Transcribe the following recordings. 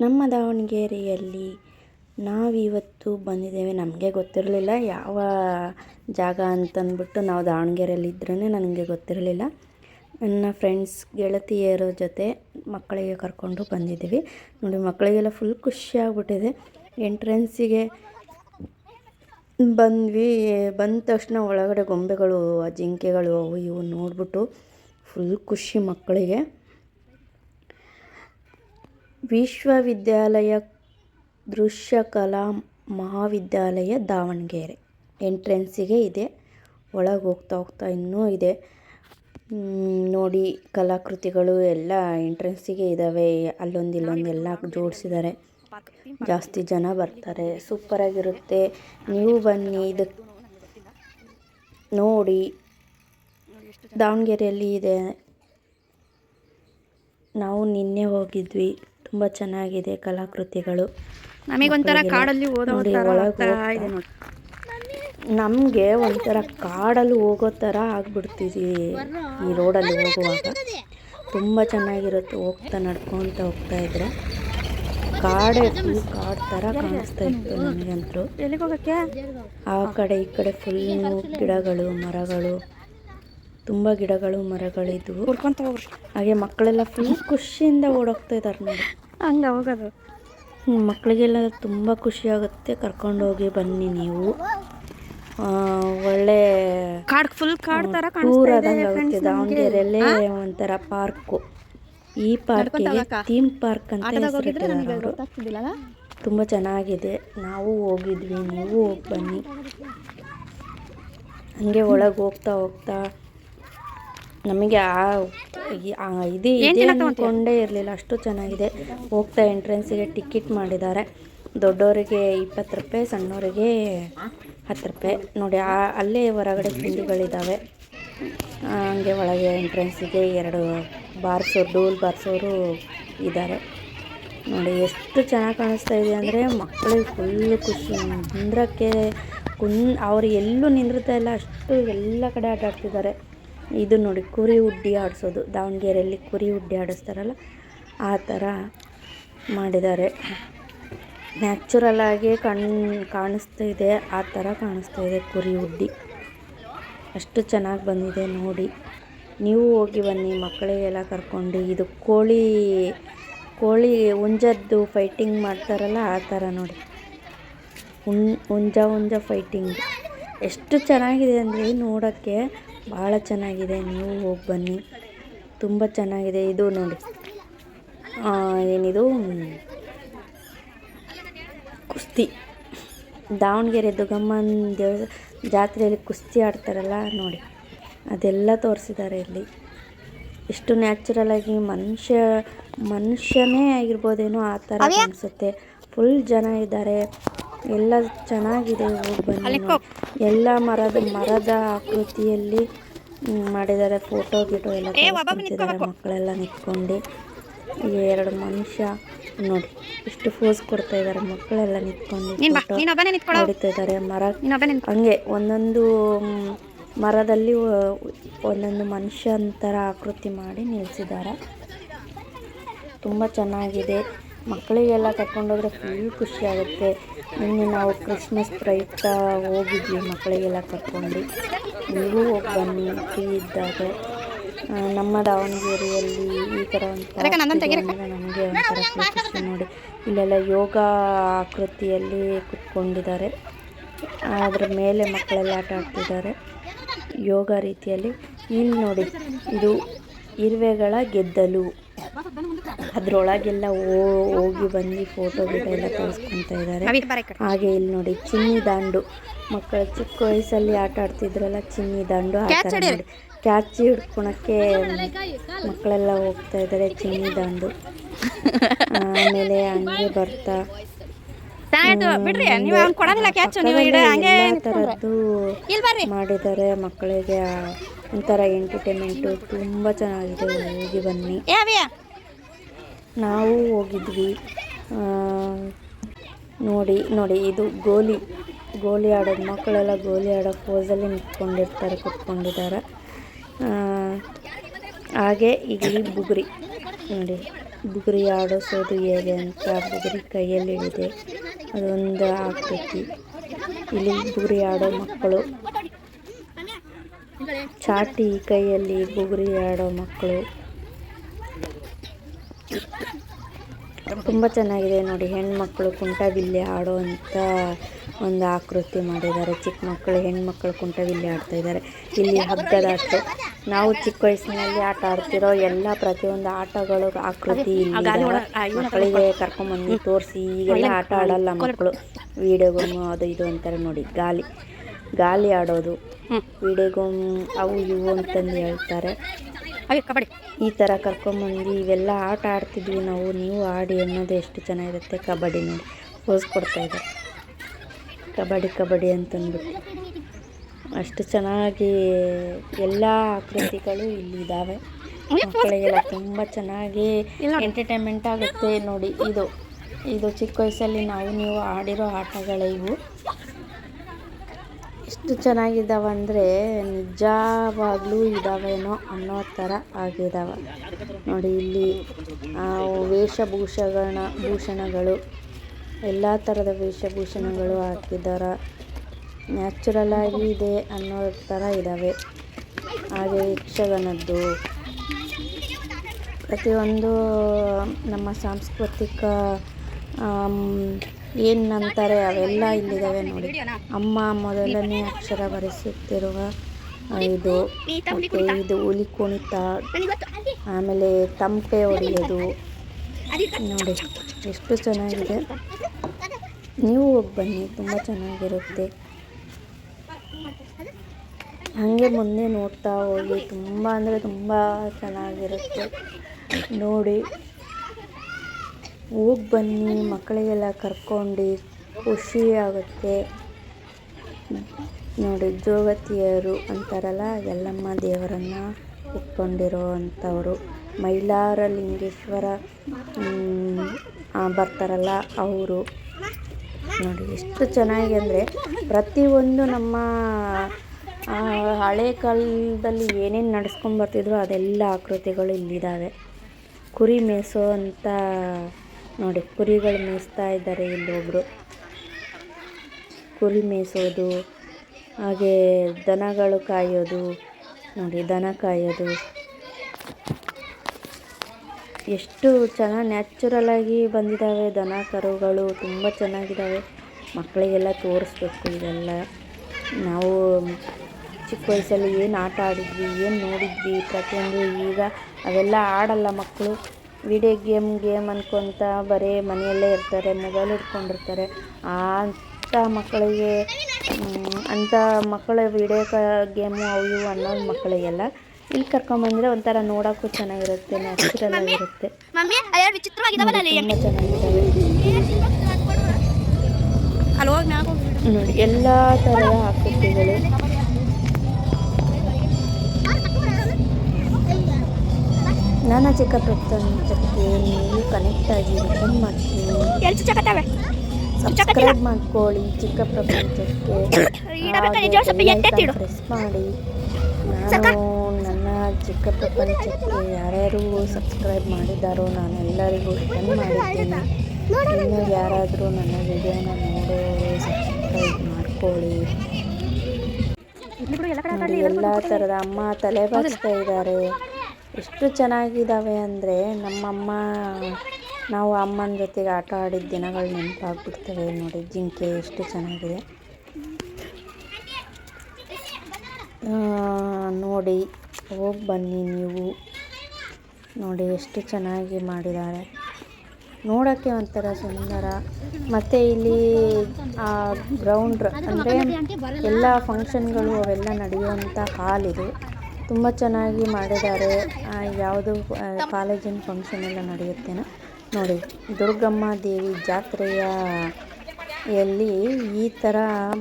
ನಮ್ಮ ದಾವಣಗೆರೆಯಲ್ಲಿ ನಾವಿವತ್ತು ಬಂದಿದ್ದೇವೆ. ನಮಗೆ ಗೊತ್ತಿರಲಿಲ್ಲ ಯಾವ ಜಾಗ ಅಂತಂದ್ಬಿಟ್ಟು ನಾವು ದಾವಣಗೆರೆಯಲ್ಲಿ ಇದ್ರೇ ನನಗೆ ಗೊತ್ತಿರಲಿಲ್ಲ. ನನ್ನ ಫ್ರೆಂಡ್ಸ್ ಗೆಳತಿಯರ ಜೊತೆ ಮಕ್ಕಳಿಗೆ ಕರ್ಕೊಂಡು ಬಂದಿದ್ದೀವಿ. ನೋಡಿ, ಮಕ್ಕಳಿಗೆಲ್ಲ ಫುಲ್ ಖುಷಿ ಆಗ್ಬಿಟ್ಟಿದೆ. ಎಂಟ್ರೆನ್ಸಿಗೆ ಬಂದ್ವಿ. ಬಂದ ತಕ್ಷಣ ಒಳಗಡೆ ಗೊಂಬೆಗಳು ಜಿಂಕೆಗಳು, ಅವು ಇವು ನೋಡ್ಬಿಟ್ಟು ಫುಲ್ ಖುಷಿ ಮಕ್ಕಳಿಗೆ. ವಿಶ್ವವಿದ್ಯಾಲಯ ದೃಶ್ಯಕಲಾ ಮಹಾವಿದ್ಯಾಲಯ ದಾವಣಗೆರೆ. ಎಂಟ್ರೆನ್ಸಿಗೆ ಇದೆ. ಒಳಗೆ ಹೋಗ್ತಾ ಹೋಗ್ತಾ ಇನ್ನೂ ಇದೆ. ನೋಡಿ ಕಲಾಕೃತಿಗಳು ಎಲ್ಲ ಎಂಟ್ರೆನ್ಸಿಗೆ ಇದ್ದಾವೆ ಅಲ್ಲೊಂದು ಇಲ್ಲೊಂದು ಎಲ್ಲ ಜೋಡಿಸಿದ್ದಾರೆ ಜಾಸ್ತಿ ಜನ ಬರ್ತಾರೆ. ಸೂಪರಾಗಿರುತ್ತೆ ನೀವು ಬನ್ನಿ. ಇದಕ್ಕೆ ನೋಡಿ. ದಾವಣಗೆರೆಯಲ್ಲಿ ಇದೆ. ನಾವು ನಿನ್ನೆ ಹೋಗಿದ್ವಿ. ತುಂಬ ಚೆನ್ನಾಗಿದೆ ಕಲಾಕೃತಿಗಳು. ನಮಗೊಂಥರ ಕಾಡಲ್ಲಿ ನೋಡಿ ಒಳಗೆ ನಮಗೆ ಒಂಥರ ಕಾಡಲ್ಲಿ ಹೋಗೋ ಥರ ಆಗ್ಬಿಡ್ತೀವಿ ಈ ರೋಡಲ್ಲಿ ಹೋಗುವಾಗ. ತುಂಬ ಚೆನ್ನಾಗಿರುತ್ತೆ ಹೋಗ್ತಾ ನಡ್ಕೊತ ಹೋಗ್ತಾ ಇದ್ರೆ. ಕಾಡೆ ಫುಲ್ ಕಾಡು ಥರ ಕಾಣಿಸ್ತಾ ಇತ್ತು ನಮಗಂತೂ. ಆ ಕಡೆ ಈ ಕಡೆ ಫುಲ್ಲು ಗಿಡಗಳು ಮರಗಳು. ತುಂಬ ಗಿಡಗಳು ಮರಗಳಿದ್ವು. ಹುಡ್ಕೊಂತ ಹೋಗ್ರಿ. ಹಾಗೆ ಮಕ್ಕಳೆಲ್ಲ ಫುಲ್ ಖುಷಿಯಿಂದ ಓಡೋಗ್ತಾ ಇದ್ದಾರೆ ನೋಡಿ. ಹಂಗ ಹೋಗೋದು. ಮಕ್ಕಳಿಗೆಲ್ಲ ತುಂಬಾ ಖುಷಿ ಆಗುತ್ತೆ. ಕರ್ಕೊಂಡೋಗಿ ಬನ್ನಿ ನೀವು. ಒಳ್ಳೆ ಕಾಡ್ ಫುಲ್ ಕಾಡ್ ತರ ಟೂರ್ ಆದಂಗೆ ಆಗುತ್ತೆ. ದಾವಣಗೆರೆಯಲ್ಲೇ ಒಂಥರ ಪಾರ್ಕು. ಈ ಪಾರ್ಕಿಗೆ? ಥೀಮ್ ಪಾರ್ಕ್ ಅಂತ ಹೆಸರು ತುಂಬ ಚೆನ್ನಾಗಿದೆ. ನಾವು ಹೋಗಿದ್ವಿ. ನೀವು ಹೋಗಿ ಬನ್ನಿ. ಹಂಗೆ ಒಳಗೆ ಹೋಗ್ತಾ ಹೋಗ್ತಾ ನಮಗೆ ಆ ಇದೇ ಇದು ಅಂದ್ಕೊಂಡೇ ಇರಲಿಲ್ಲ ಅಷ್ಟು ಚೆನ್ನಾಗಿದೆ. ಹೋಗ್ತಾ ಎಂಟ್ರೆನ್ಸಿಗೆ ಟಿಕೆಟ್ ಮಾಡಿದ್ದಾರೆ. ದೊಡ್ಡವರಿಗೆ ಇಪ್ಪತ್ತು ರೂಪಾಯಿ ಸಣ್ಣವರಿಗೆ ಹತ್ತು ರೂಪಾಯಿ. ನೋಡಿ ಆ ಅಲ್ಲೇ ಹೊರಗಡೆ ತಿಂಡಿಗಳಿದ್ದಾವೆ ಹಂಗೆ ಒಳಗೆ ಎಂಟ್ರೆನ್ಸಿಗೆ ಎರಡು ಬಾರಿಸೋರು ಡೋಲ್ ಬಾರಿಸೋರು ಇದ್ದಾರೆ. ನೋಡಿ ಎಷ್ಟು ಚೆನ್ನಾಗಿ ಕಾಣಿಸ್ತಾ ಇದೆ ಅಂದರೆ ಮಕ್ಕಳಿಗೆ ಫುಲ್ಲು ಖುಷಿ. ನಿಂದ್ರಕ್ಕೆ ಕುನ್ ಅವ್ರು ಎಲ್ಲೂ ನಿಂದ್ರತಾ ಇಲ್ಲ ಅಷ್ಟು ಎಲ್ಲ ಕಡೆ ಆಟ ಆಡ್ತಿದ್ದಾರೆ ಇದು ನೋಡಿ, ಕುರಿ ಉಡ್ಡಿ ಆಡಿಸೋದು. ದಾವಣಗೆರೆಯಲ್ಲಿ ಕುರಿ ಉಡ್ಡಿ ಆಡಿಸ್ತಾರಲ್ಲ, ಆ ಥರ ಮಾಡಿದ್ದಾರೆ. ನ್ಯಾಚುರಲ್ ಆಗಿ ಕಣ್, ಕಾಣಿಸ್ತಾ ಇದೆ, ಆ ಥರ ಕಾಣಿಸ್ತಾ ಇದೆ ಕುರಿ ಉಡ್ಡಿ. ಅಷ್ಟು ಚೆನ್ನಾಗಿ ಬಂದಿದೆ ನೋಡಿ. ನೀವು ಹೋಗಿ ಬನ್ನಿ, ಮಕ್ಕಳಿಗೆಲ್ಲ ಕರ್ಕೊಂಡು. ಇದು ಕೋಳಿ ಕೋಳಿ ಹುಂಜದ್ದು ಫೈಟಿಂಗ್ ಮಾಡ್ತಾರಲ್ಲ, ಆ ಥರ ನೋಡಿ. ಹುಂ, ಹುಂಜ ಹುಂಜ ಫೈಟಿಂಗ್ ಎಷ್ಟು ಚೆನ್ನಾಗಿದೆ ಅಂದರೆ ನೋಡೋಕ್ಕೆ ಭಾಳ ಚೆನ್ನಾಗಿದೆ. ನೀವು ಹೋಗಿ ಬನ್ನಿ. ತುಂಬ ಚೆನ್ನಾಗಿದೆ. ಇದು ನೋಡಿ. ಏನಿದು? ಕುಸ್ತಿ. ದಾವಣಗೆರೆ ದುಗಮ್ಮನ ದೇವ ಜಾತ್ರೆಯಲ್ಲಿ ಕುಸ್ತಿ ಆಡ್ತಾರಲ್ಲ ನೋಡಿ. ಅದೆಲ್ಲ ತೋರಿಸಿದ್ದಾರೆ ಇಲ್ಲಿ. ಎಷ್ಟು ನ್ಯಾಚುರಲ್ ಆಗಿ ಮನುಷ್ಯ ಮನುಷ್ಯನೇ ಆಗಿರ್ಬೋದೇನೋ ಆ ಥರ ಅನಿಸುತ್ತೆ ಫುಲ್ ಜನ ಇದ್ದಾರೆ. ಎಲ್ಲ ಚೆನ್ನಾಗಿದೆ ಹೋಗಿ ಬನ್ನಿ. ಎಲ್ಲ ಮರದ ಮರದ ಆಕೃತಿಯಲ್ಲಿ ಮಾಡಿದ್ದಾರೆ ಫೋಟೋ ಗಿಟೋ ಎಲ್ಲ ಮಕ್ಕಳೆಲ್ಲ ನಿಂತ್ಕೊಂಡು. ಎರಡು ಮನುಷ್ಯ ನೋಡಿ ಎಷ್ಟು ಫೋಸ್ ಕೊಡ್ತಾ ಇದ್ದಾರೆ ಮಕ್ಕಳೆಲ್ಲ ನಿಂತ್ಕೊಂಡು ಹೊಡಿತಾ ಇದ್ದಾರೆ. ಮರ ಹಂಗೆ ಒಂದೊಂದು ಮರದಲ್ಲಿ ಒಂದೊಂದು ಮನುಷ್ಯನ ಥರ ಆಕೃತಿ ಮಾಡಿ ನಿಲ್ಲಿಸಿದ್ದಾರೆ ತುಂಬ ಚೆನ್ನಾಗಿದೆ. ಮಕ್ಕಳಿಗೆಲ್ಲ ಕರ್ಕೊಂಡೋದ್ರೆ ಫುಲ್ ಖುಷಿ ಆಗುತ್ತೆ. ನಿನ್ನೆ ನಾವು ಕ್ರಿಸ್ಮಸ್ ಪ್ರಯುಕ್ತ ಹೋಗಿದ್ವಿ ಮಕ್ಕಳಿಗೆಲ್ಲ ಕರ್ಕೊಂಡು. ನೀವು ಹೋಗಿ ಬನ್ನಿ ಫ್ರೀ ಇದ್ದಾಗ. ನಮ್ಮ ದಾವಣಗೆರೆಯಲ್ಲಿ ಈ ಥರ ಒಂಥರ ನಮಗೆ ಒಂಥರ ಖುಷಿ ನೋಡಿ. ಇಲ್ಲೆಲ್ಲ ಯೋಗ ಆಕೃತಿಯಲ್ಲಿ ಕುತ್ಕೊಂಡಿದ್ದಾರೆ. ಅದ್ರ ಮೇಲೆ ಮಕ್ಕಳೆಲ್ಲ ಆಟ ಆಡ್ತಿದ್ದಾರೆ. ಯೋಗ ರೀತಿಯಲ್ಲಿ. ಇಲ್ಲಿ ನೋಡಿ ಇದು ಇರುವೆಗಳ ಗೆದ್ದಲು. ಅದರೊಳಗೆಲ್ಲ ಹೋಗಿ ಬಂದು ಫೋಟೋ ಗಿಡ ಎಲ್ಲ ತೋರಿಸ್ಕೊತಾ ಇದ್ದಾರೆ ಹಾಗೆ ಇಲ್ಲಿ ನೋಡಿ ಚಿನ್ನಿ ದಾಂಡು. ಮಕ್ಕಳು ಚಿಕ್ಕ ವಯಸ್ಸಲ್ಲಿ ಆಟ ಆಡ್ತಿದ್ರಲ್ಲ ಚಿನ್ನಿ ದಾಂಡು ನೋಡಿ. ಕ್ಯಾಚ್ ಹಿಡ್ಕೊಳಕ್ಕೆ ಮಕ್ಕಳೆಲ್ಲ ಹೋಗ್ತಾ ಇದ್ದಾರೆ ಚಿನ್ನಿ ದಾಂಡು. ಆಮೇಲೆ ಹಂಗೆ ಬರ್ತಾ. ಆಯ್ತು ಬಿಡ್ರಿ ನೀವು ಅವ್ನು ಕೊಡೋದಿಲ್ಲ ಕ್ಯಾಚ್ ನೀವು ಇಡ ಹಂಗೆ ಎಲ್ಲ ಥರದ್ದು ಮಾಡಿದ್ದಾರೆ ಮಕ್ಕಳಿಗೆ. ಒಂಥರ ಎಂಟರ್ಟೈನ್ಮೆಂಟು ತುಂಬಾ ಚೆನ್ನಾಗಿದೆ ಹೋಗಿ ಬನ್ನಿ. ನಾವು ಹೋಗಿದ್ವಿ. ನೋಡಿ ನೋಡಿ, ಇದು ಗೋಲಿ. ಗೋಲಿ ಆಡೋದು ಮಕ್ಕಳೆಲ್ಲ ಗೋಲಿ ಆಡೋ ಪೋಸಲ್ಲಿ ನಿಂತ್ಕೊಂಡಿರ್ತಾರೆ, ಕೂತ್ಕೊಂಡಿದ್ದಾರೆ. ಹಾಗೆ ಇಲ್ಲಿ ಬುಗುರಿ. ನೋಡಿ, ಬುಗುರಿ ಆಡಿಸೋದು ಹೇಗೆ ಅಂತ ಬುಗುರಿ ಕೈಯಲ್ಲಿ ಹಿಡಿದೆ ಅದೊಂದು ಆಗ್ತೈತಿ ಇಲ್ಲಿ ಬುಗುರಿ ಆಡೋ ಮಕ್ಕಳು. ಚಾಟಿ ಕೈಯಲ್ಲಿ ಬುಗುರಿ ಆಡೋ ಮಕ್ಕಳು. ತುಂಬ ಚೆನ್ನಾಗಿದೆ ನೋಡಿ. ಹೆಣ್ಮಕ್ಳು ಕುಂಟಬಿಲ್ಲೆ ಆಡುವಂಥ ಒಂದು ಆಕೃತಿ ಮಾಡಿದ್ದಾರೆ. ಚಿಕ್ಕ ಮಕ್ಕಳು ಹೆಣ್ಮಕ್ಳು ಕುಂಟಬಿಲ್ಲೆ ಆಡ್ತಾ ಇದ್ದಾರೆ. ಇಲ್ಲಿ ಹಗ್ಗದ ಆಟ ನಾವು ಚಿಕ್ಕ ವಯಸ್ಸಿನಲ್ಲಿ ಆಟ ಆಡ್ತಿರೋ ಎಲ್ಲ ಪ್ರತಿಯೊಂದು ಆಟಗಳು ಆಕೃತಿ ಇಲ್ಲಿ. ಮಕ್ಕಳಿಗೆ ಕರ್ಕೊಂಬಂದು ತೋರಿಸಿ ಈಗೆಲ್ಲ ಆಟ ಆಡಲ್ಲ ಮಕ್ಕಳು. ವಿಡಿಯೋ ಗೇಮ್ ಅದು ಇದು ಅಂತಾರೆ ನೋಡಿ. ಗಾಲಿ. ಗಾಲಿ ಆಡೋದು. ವಿಡಿಯೋ ಗೇಮ್ ಅವು ಇವು ಅಂತಂದು ಹೇಳ್ತಾರೆ. ಅಯ್ಯೋ ಕಬಡ್ಡಿ. ಈ ಥರ ಕರ್ಕೊಂಬಂದು ಇವೆಲ್ಲ ಆಟ ಆಡ್ತಿದ್ವಿ ನಾವು ನೀವು ಆಡಿ ಅನ್ನೋದು ಎಷ್ಟು ಚೆನ್ನಾಗಿರುತ್ತೆ ಕಬಡ್ಡಿ ನೋಡಿ. ಇದ್ದಾರೆ. ಕಬಡ್ಡಿ ಕಬಡ್ಡಿ ಅಂತಂದ್ಬಿಟ್ಟು. ಅಷ್ಟು ಚೆನ್ನಾಗಿ ಎಲ್ಲ ಆಕೃತಿಗಳು ಇಲ್ಲಿ ಇದ್ದಾವೆ ಮಕ್ಕಳಿಗೆಲ್ಲ ತುಂಬ ಚೆನ್ನಾಗಿ ಎಂಟರ್ಟೈನ್ಮೆಂಟ್ ಆಗುತ್ತೆ ನೋಡಿ. ಇದು ಇದು ಚಿಕ್ಕ ವಯಸ್ಸಲ್ಲಿ ನಾವು ನೀವು ಆಡಿರೋ ಆಟಗಳೇ ಇವು. ಎಷ್ಟು ಚೆನ್ನಾಗಿದ್ದಾವಂದರೆ ನಿಜವಾಗ್ಲೂ ಇದ್ದಾವೇನೋ ಅನ್ನೋ ಥರ ಆಗಿದ್ದಾವೆ. ನೋಡಿ ಇಲ್ಲಿ ಆ, ವೇಷಭೂಷಣ ಭೂಷಣಗಳು ಎಲ್ಲ ಥರದ ವೇಷಭೂಷಣಗಳು ಹಾಕಿದ್ದಾರೆ. ನ್ಯಾಚುರಲ್ ಆಗಿ ಇದೆ ಅನ್ನೋ ಥರ ಇದ್ದಾವೆ ಹಾಗೆ ಯಕ್ಷಗಾನದ್ದು. ಪ್ರತಿಯೊಂದು ನಮ್ಮ ಸಾಂಸ್ಕೃತಿಕ ಏನಂತಾರೆ ಅವೆಲ್ಲ ಇಲ್ಲಿದ್ದಾವೆ ನೋಡಿ. ಅಮ್ಮ ಮೊದಲನೇ ಅಕ್ಷರ ಬರೆಸುತ್ತಿರುವ ಇದು ಮತ್ತು ಇದು ಹುಲಿ ಕುಣಿತ, ಆಮೇಲೆ ತಂಪೆ ಹೊಡೆಯೋದು. ನೋಡಿ, ಎಷ್ಟು ಚೆನ್ನಾಗಿದೆ. ನೀವು ಹೋಗಿ ಬನ್ನಿ, ತುಂಬ ಚೆನ್ನಾಗಿರುತ್ತೆ. ಹಾಗೆ ಮುಂದೆ ನೋಡ್ತಾ ಹೋಗಿ, ತುಂಬ ಅಂದರೆ ತುಂಬ ಚೆನ್ನಾಗಿರುತ್ತೆ. ನೋಡಿ. ಹೋಗಿ ಬನ್ನಿ, ಮಕ್ಕಳಿಗೆಲ್ಲ ಕರ್ಕೊಂಡು ಖುಷಿ ಆಗುತ್ತೆ. ನೋಡಿ ಜೋಗತಿಯರು ಅಂತಾರಲ್ಲ ಎಲ್ಲಮ್ಮ ದೇವರನ್ನು ಇಟ್ಕೊಂಡಿರೋ ಅಂಥವರು ಮೈಲಾರ ಲಿಂಗೇಶ್ವರ ಬರ್ತಾರಲ್ಲ ಅವರು. ನೋಡಿ, ಎಷ್ಟು ಚೆನ್ನಾಗಿ ಅಂದರೆ ಪ್ರತಿಯೊಂದು ನಮ್ಮ ಹಳೆ ಕಾಲದಲ್ಲಿ ಏನೇನು ನಡ್ಸ್ಕೊಂಡು ಬರ್ತಿದ್ರು ಅದೆಲ್ಲ ಆಕೃತಿಗಳು ಇಲ್ಲಿದ್ದಾವೆ. ಕುರಿ ಮೇಯಿಸೋ ಅಂತ ನೋಡಿ, ಕುರಿಗಳು ಮೇಯಿಸ್ತಾ ಇದ್ದಾರೆ ಇಲ್ಲೊಬ್ರು ಕುರಿ ಮೇಯಿಸೋದು, ಹಾಗೆ ದನಗಳು ಕಾಯೋದು, ನೋಡಿ ದನ ಕಾಯೋದು. ಎಷ್ಟು ಚೆನ್ನಾಗಿ ನ್ಯಾಚುರಲಾಗಿ ಬಂದಿದ್ದಾವೆ ದನ ಕರುಗಳು, ತುಂಬ ಚೆನ್ನಾಗಿದ್ದಾವೆ ಮಕ್ಕಳಿಗೆಲ್ಲ ತೋರಿಸ್ಬೇಕು ಇದೆಲ್ಲ ನಾವು ಚಿಕ್ಕ ವಯಸ್ಸಲ್ಲಿ ಏನು ಆಟ ಆಡಿದ್ವಿ, ಏನು ನೋಡಿದ್ವಿ ಪ್ರತಿಯೊಂದು ಈಗ ಅವೆಲ್ಲ ಆಡಲ್ಲ ಮಕ್ಕಳು. ವಿಡಿಯೋ ಗೇಮ್ ಗೇಮ್ ಅನ್ಕೊತ ಬರೀ ಮನೆಯಲ್ಲೇ ಇರ್ತಾರೆ ಮೊಬೈಲ್ ಹಿಡ್ಕೊಂಡಿರ್ತಾರೆ. ಆ ಅಂಥ ಮಕ್ಕಳಿಗೆ ಅಂಥ ಮಕ್ಕಳ ವಿಡಿಯೋ ಕ ಗೇಮು ಅವು ಇವು ಅನ್ನೋ ಮಕ್ಕಳಿಗೆಲ್ಲ ಇಲ್ಲಿ ಕರ್ಕೊಂಬಂದರೆ ಒಂಥರ ನೋಡೋಕ್ಕೂ ಚೆನ್ನಾಗಿರುತ್ತೆ ನ್ಯಾಚುರಲ್ ಆಗಿರುತ್ತೆ. ತುಂಬ ಚೆನ್ನಾಗಿದ್ದಾವೆ. ನೋಡಿ ಎಲ್ಲ ಥರದ ಆಕೃತಿಗಳು. ನನ್ನ ಚಿಕ್ಕ ಪ್ರಪಂಚಕ್ಕೆ ನೀವು ಕನೆಕ್ಟ್ ಆಗಿ ರಿಟರ್ನ್ ಮಾಡ್ತೀನಿ. ಸಬ್ಸ್ಕ್ರೈಬ್ ಮಾಡ್ಕೊಳ್ಳಿ ಚಿಕ್ಕ ಪ್ರಪಂಚಕ್ಕೆ. ಪ್ರೆಸ್ ಮಾಡಿ. ನಾನು ನನ್ನ ಚಿಕ್ಕ ಪ್ರಪಂಚಕ್ಕೆ ಯಾರ್ಯಾರು ಸಬ್ಸ್ಕ್ರೈಬ್ ಮಾಡಿದ್ದಾರೋ ನಾನು ಎಲ್ಲರಿಗೂ ರಿಟರ್ನ್ ಮಾಡಿದ್ದೀನಿ ಇನ್ನು ಯಾರಾದರೂ ನನ್ನ ವಿಡಿಯೋನ ನೋಡೋರು ಸಬ್ಸ್ಕ್ರೈಬ್ ಮಾಡ್ಕೊಳ್ಳಿ. ಎಲ್ಲ ಥರದ ಅಮ್ಮ ತಲೆ ಬಾಚ್ತಾ ಇದ್ದಾರೆ. ಎಷ್ಟು ಚೆನ್ನಾಗಿದ್ದಾವೆ ಅಂದರೆ ನಮ್ಮಮ್ಮ, ನಾವು ಅಮ್ಮನ ಜೊತೆಗೆ ಆಟ ಆಡಿದ ದಿನಗಳು ನೆನಪಾಗ್ಬಿಡ್ತವೆ ನೋಡಿ. ಜಿಂಕೆ ಎಷ್ಟು ಚೆನ್ನಾಗಿದೆ. ನೋಡಿ, ಹೋಗಿ ಬನ್ನಿ ನೀವು. ನೋಡಿ, ಎಷ್ಟು ಚೆನ್ನಾಗಿ ಮಾಡಿದ್ದಾರೆ. ನೋಡೋಕ್ಕೆ ಒಂಥರ ಸುಂದರ. ಮತ್ತು ಇಲ್ಲಿ, ಆ ಗ್ರೌಂಡ್ ಅಂದರೆ ಎಲ್ಲ ಫಂಕ್ಷನ್ಗಳು ಅವೆಲ್ಲ ನಡೆಯುವಂಥ ಹಾಲ್ ಇದು. ತುಂಬ ಚೆನ್ನಾಗಿ ಮಾಡಿದ್ದಾರೆ. ಯಾವುದು ಕಾಲೇಜಿನ ಫಂಕ್ಷನ್ ಎಲ್ಲ ನಡೆಯುತ್ತೇನೋ ನೋಡಿ ದುರ್ಗಮ್ಮ ದೇವಿ ಜಾತ್ರೆಯ ಯಲ್ಲಿ ಈ ಥರ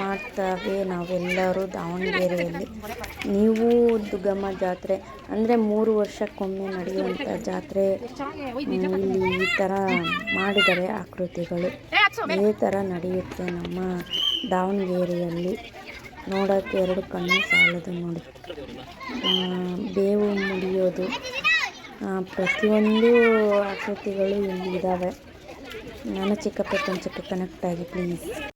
ಮಾಡ್ತೇವೆ ನಾವೆಲ್ಲರೂ ದಾವಣಗೆರೆಯಲ್ಲಿ. ನೀವು ದುರ್ಗಮ್ಮ ಜಾತ್ರೆ ಅಂದರೆ ಮೂರು ವರ್ಷಕ್ಕೊಮ್ಮೆ ನಡೆಯುವಂಥ ಜಾತ್ರೆ ಇಲ್ಲಿ ಈ ಥರ ಮಾಡಿದ್ದಾರೆ ಆಕೃತಿಗಳು. ಇದೇ ಥರ ನಡೆಯುತ್ತೆ ನಮ್ಮ ದಾವಣಗೆರೆಯಲ್ಲಿ. ನೋಡೋಕ್ಕೆ ಎರಡು ಕಣ್ಣು ಸಾಲದು ನೋಡಿ. ಬೇವು ಮುಡಿಯೋದು. ಪ್ರತಿಯೊಂದು ಆಕೃತಿಗಳು ಇಲ್ಲಿ ಇದ್ದಾವೆ ನಾನು ಚಿಕ್ಕಪ್ಪ ಪ್ರಪಂಚಕ್ಕೆ ಕನೆಕ್ಟ್ ಆಗಿ ಪ್ಲೀಸ್